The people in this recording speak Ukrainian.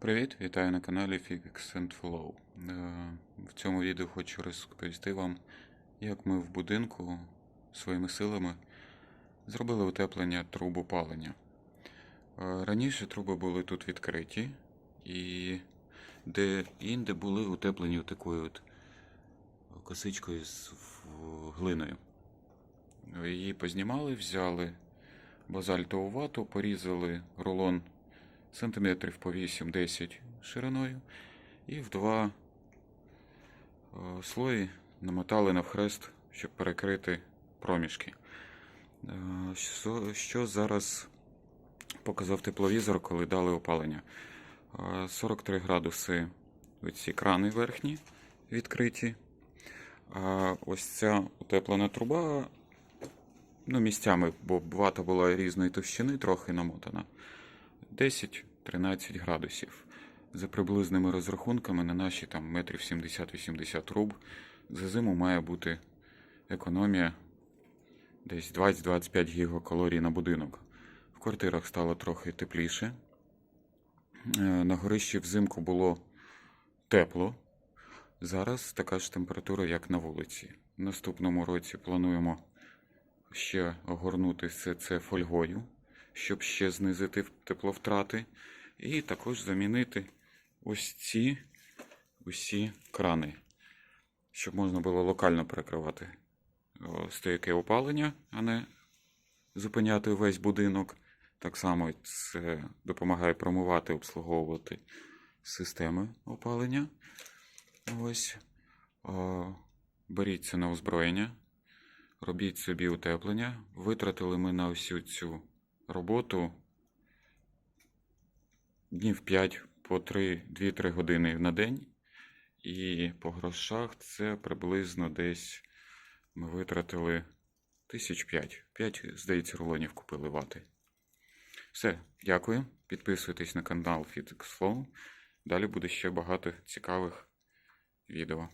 Привіт, вітаю на каналі Fix and Flow. Е, В цьому відео хочу розповісти вам, як ми в будинку своїми силами зробили утеплення труб опалення. Е, Раніше труби були тут відкриті, і де інде були утеплені такою от косичкою з глиною. Її познімали, взяли базальтову вату, порізали рулон сантиметрів по 8-10 шириною і в два е, слої намотали навхрест, щоб перекрити проміжки. Е, Що, зараз показав тепловізор, коли дали опалення? Е, 43 градуси ці крани верхні відкриті. А ось ця утеплена труба, ну, місцями, бо вата була різної товщини, трохи намотана. 10-13 градусів. За приблизними розрахунками на наші там метрів 70-80 труб за зиму має бути економія десь 20-25 гігакалорій на будинок. В квартирах стало трохи тепліше. Е, На горищі взимку було тепло. Зараз така ж температура, як на вулиці. В наступному році плануємо ще огорнути все це фольгою, щоб ще знизити тепловтрати. І також замінити ось ці усі крани, щоб можна було локально перекривати стояке опалення, а не зупиняти весь будинок. Так само це допомагає промивати, обслуговувати системи опалення. Ось. Беріть це на озброєння, робіть собі утеплення. Витратили ми на всю цю роботу днів 5 по 2-3 години на день. І по грошах це приблизно десь ми витратили тисяч п'ять. П'ять, здається, рулонів купили вати. Все, дякую. Підписуйтесь на канал FitXFlow. Далі буде ще багато цікавих відео.